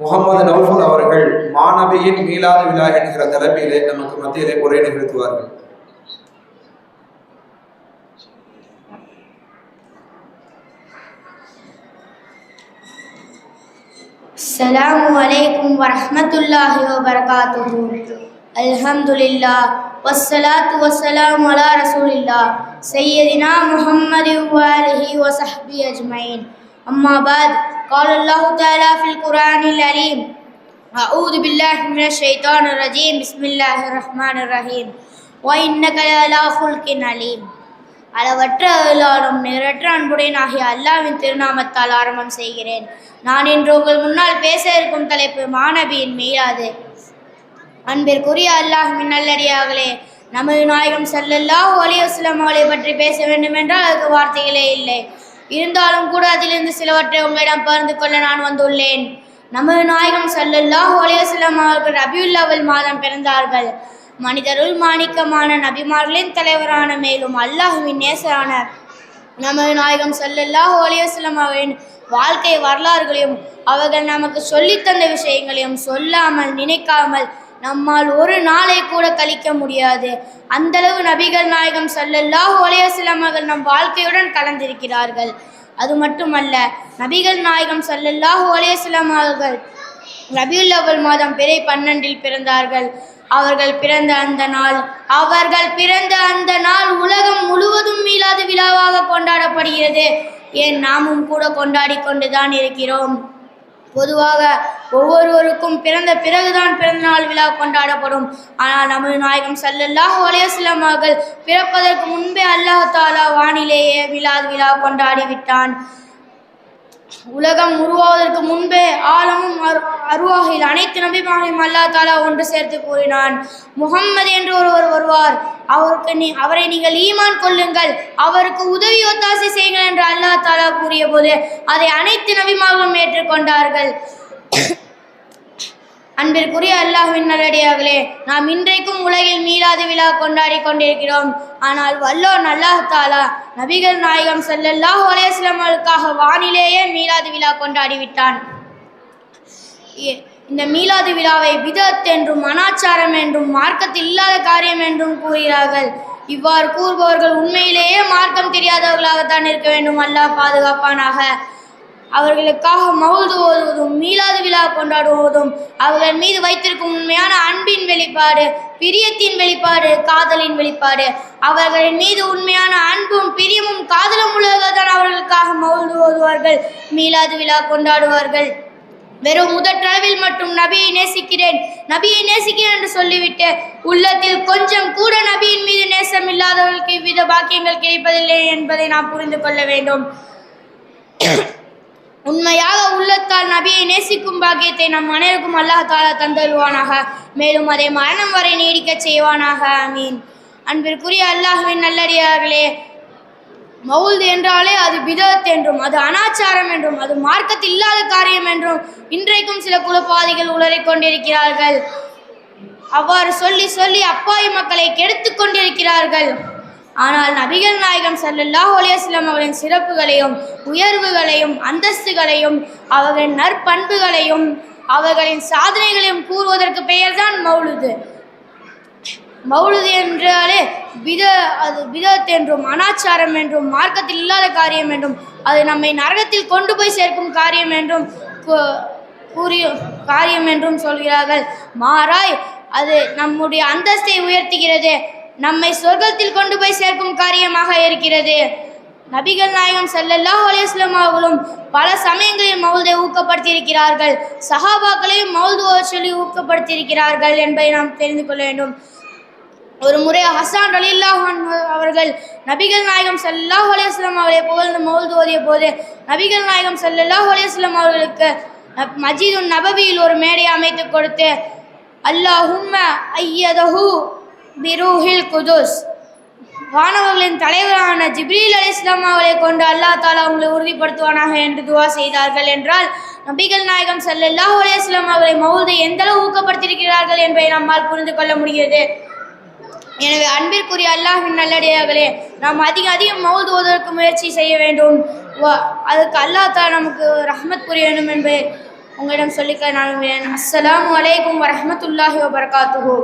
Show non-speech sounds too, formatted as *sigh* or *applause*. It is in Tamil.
முகமது நௌஃபல் அவர்கள் மாணவியின் மீளாது விழா என்கிற தலைப்பிலே நமக்கு மத்தியிலே உரை நிகழ்த்துவார்கள் السلام عليكم ورحمة الله وبركاته الحمد لله والصلاة والسلام على رسول الله سيدنا محمد وآله وصحبه أجمعين أما بعد قال الله تعالى في القرآن العليم أعوذ بالله من الشيطان الرجيم بسم الله الرحمن الرحيم وإنك لعلى خلق عليم அளவற்ற அருளாலும் நிறற்ற அன்புடையனாகிய அல்லாவின் திருநாமத்தால் ஆரம்பம் செய்கிறேன் நான் இன்று உங்கள் முன்னால் பேச இருக்கும் தலைப்பு மாணவியின் மீறாது அன்பிற்குரிய அல்லாஹ்வின் நல்லடியார்களே நமது நாயகம் ஸல்லல்லாஹு அலைஹி வஸல்லம் அவளை பற்றி பேச வேண்டும் என்றால் அதுக்கு வார்த்தைகளே இல்லை இருந்தாலும் கூட அதிலிருந்து சிலவற்றை உங்களிடம் பகிர்ந்து கொள்ள நான் வந்துள்ளேன். நமது நாயகம் ஸல்லல்லாஹு அலைஹி அவர்கள் ரபியுல்லாவில் மாதம் பிறந்தார்கள். மனிதருள் மாணிக்கமான நபிமார்களின் தலைவரான மேலும் அல்லாஹுவின் நேசரான நமது நாயகம் சொல்லல்லா அலைஹி அவரின் வாழ்க்கை வரலாறுகளையும் அவர்கள் நமக்கு சொல்லித்தந்த விஷயங்களையும் சொல்லாமல் நினைக்காமல் நம்மால் ஒரு நாளை கூட கழிக்க முடியாது. அந்தளவு நபிகள் நாயகம் ஸல்லல்லாஹு அலைஹி நம் வாழ்க்கையுடன் கலந்திருக்கிறார்கள். அது மட்டுமல்ல நபிகள் நாயகம் ஸல்லல்லாஹு அலைஹி வஸல்லம் ரபியுல் மாதம் பிறை பன்னெண்டில் பிறந்தார்கள். அவர்கள் பிறந்த அந்த நாள் அவர்கள் பிறந்த அந்த நாள் உலகம் முழுவதும் மீளாத விழாவாக கொண்டாடப்படுகிறது. ஏன் நாமும் கூட கொண்டாடி கொண்டுதான் இருக்கிறோம். பொதுவாக ஒவ்வொருவருக்கும் பிறந்த பிறகுதான் பிறந்தநாள் விழா கொண்டாடப்படும். ஆனால் நமது நாயகம் ஸல்லல்லாஹு அலைஹி அவர்கள் பிறப்பதற்கு முன்பே அல்லாஹ் தாலா வானிலேயே விழாது விழா கொண்டாடி விட்டான். உலகம் உருவாவதற்கு முன்பே ஆழமும் அரு அருவாகில் அனைத்து நபிமாரையும் அல்லா தாலா ஒன்று சேர்த்து கூறினான். முகம்மது என்று ஒருவர் வருவார். அவருக்கு நீ அவரை நீங்கள் ஈமான் கொள்ளுங்கள். அவருக்கு உதவி ஒத்தாசை செய்யுங்கள் என்று அல்லாஹ் தாலா கூறிய போது அதை அனைத்து நபிமார்களும் ஏற்றுக்கொண்டார்கள். அன்பிற்குரிய அல்லாஹின் நல்லடியார்களே நாம் இன்றைக்கும் உலகில் மீளாத விழா கொண்டாடி கொண்டிருக்கிறோம். ஆனால் வல்லோன் அல்லாஹ் தாலா நபிகள் நாயகம் செல்லல்லாஹ் அலைஹி வானிலேயே மீளாது விழா கொண்டாடி விட்டான். ஏ இந்த மீளாது விழாவை விதத் என்றும் அனாச்சாரம் என்றும் மார்க்கத்தில் இல்லாத காரியம் என்றும் கூறுகிறார்கள். இவ்வாறு கூறுபவர்கள் உண்மையிலேயே மார்க்கம் தெரியாதவர்களாகத்தான் இருக்க வேண்டும். அல்லாஹ் பாதுகாப்பானாக. அவர்களுக்காக மவுது ஓதுவதும் மீளாது விழா கொண்டாடுவதும் அவர்கள் மீது வைத்திருக்கும் உண்மையான அன்பின் வெளிப்பாடு பிரியத்தின் வெளிப்பாடு காதலின் வெளிப்பாடு. அவர்களின் மீது உண்மையான அன்பும் பிரியமும் காதலும் உள்ளதான் அவர்களுக்காக மவுது ஓதுவார்கள் மீளாது விழா கொண்டாடுவார்கள். வெறும் முதற்றளவில் மட்டும் நபியை நேசிக்கிறேன். நபியை நேசிக்கிறேன் என்று சொல்லிவிட்டு உள்ளத்தில் கொஞ்சம் கூட நபியின் மீது நேசம் இல்லாதவர்களுக்கு இவ்வித பாக்கியங்கள் கிடைப்பதில்லை என்பதை நாம் புரிந்து கொள்ள வேண்டும். *coughs* உண்மையாக உள்ளத்தால் நபியை நேசிக்கும் பாக்கியத்தை நம் அனைவருக்கும் அல்லாஹ் தாலா தந்தருவானாக. மேலும் அதை மரணம் வரை நீடிக்கச் செய்வானாக. ஆமீன். அன்பிற்குரிய அல்லாஹ்வின் நல்லடியார்களே மவுல்து என்றாலே அது பிதத் என்றும் அது அனாச்சாரம் என்றும் அது மார்க்கத்தில் இல்லாத காரியம் என்றும் இன்றைக்கும் சில குலப்பாதிகள் உளறிக் கொண்டிருக்கிறார்கள். அவ்வாறு சொல்லி சொல்லி அப்பாவி மக்களை கெடுத்து கொண்டிருக்கிறார்கள். ஆனால் நபிகள் நாயகம் சல்லல்லா ஒலியஸ்லம் வஸல்லம் அவர்களின் சிறப்புகளையும் உயர்வுகளையும் அந்தஸ்துகளையும் அவர்களின் நற்பண்புகளையும் அவர்களின் சாதனைகளையும் கூறுவதற்கு பெயர்தான் மௌலுது மௌலுது என்றாலே வித அது விதத் என்றும் அனாச்சாரம் என்றும் மார்க்கத்தில் இல்லாத காரியம் என்றும் அது நம்மை நரகத்தில் கொண்டு போய் சேர்க்கும் காரியம் என்றும் கூ- கூறிய காரியம் என்றும் சொல்கிறார்கள். மாறாய் அது நம்முடைய அந்தஸ்தை உயர்த்துகிறது. நம்மை சொர்க்கத்தில் கொண்டு போய் சேர்க்கும் காரியமாக இருக்கிறது. நபிகள் நாயகம் செல்லல்லா அலைஹி அவர்களும் பல சமயங்களில் மௌல்தை ஊக்கப்படுத்தியிருக்கிறார்கள். சஹாபாக்களையும் மௌல்து சொல்லி ஊக்கப்படுத்தியிருக்கிறார்கள் என்பதை நாம் தெரிந்து கொள்ள வேண்டும். ஒரு முறை ஹசான் அலில்லாஹான் அவர்கள் நபிகள் நாயகம் சல்லாஹ் அலையம் வஸல்லம் அவர்களை புகழ்ந்து மௌல்து ஓதிய போது நபிகள் நாயகம் சல்லாஹ் அலையம் அவர்களுக்கு மஜீதுன் நபவியில் ஒரு மேடை அமைத்து கொடுத்து அல்லாஹும்ம ஐயதஹு பிரூஹில் குதுஸ். வானவர்களின் தலைவரான ஜிப்ரீல் அலி இஸ்லாம் அவர்களை கொண்டு அல்லாஹ் தாலா அவங்களை உறுதிப்படுத்துவானாக என்று துவா செய்தார்கள் என்றால் நபிகள் நாயகம் சல்லாஹ் அலையம் வஸல்லம் அவர்களை எந்தளவு ஊக்கப்படுத்தியிருக்கிறார்கள் என்பதை நம்மால் புரிந்து கொள்ள முடிகிறது. எனவே அன்பிற்குரிய அல்லாஹின் நல்லடியார்களே நாம் அதிக அதிகம் மௌது ஓதுவதற்கு முயற்சி செய்ய வேண்டும். அதுக்கு அல்லாஹ் நமக்கு ரஹ்மத் புரிய வேண்டும் என்று உங்களிடம் சொல்லிக்க நான் அஸ்லாம் அலைக்கும் வரமத்துல்லாஹி வபரகாத்துஹு.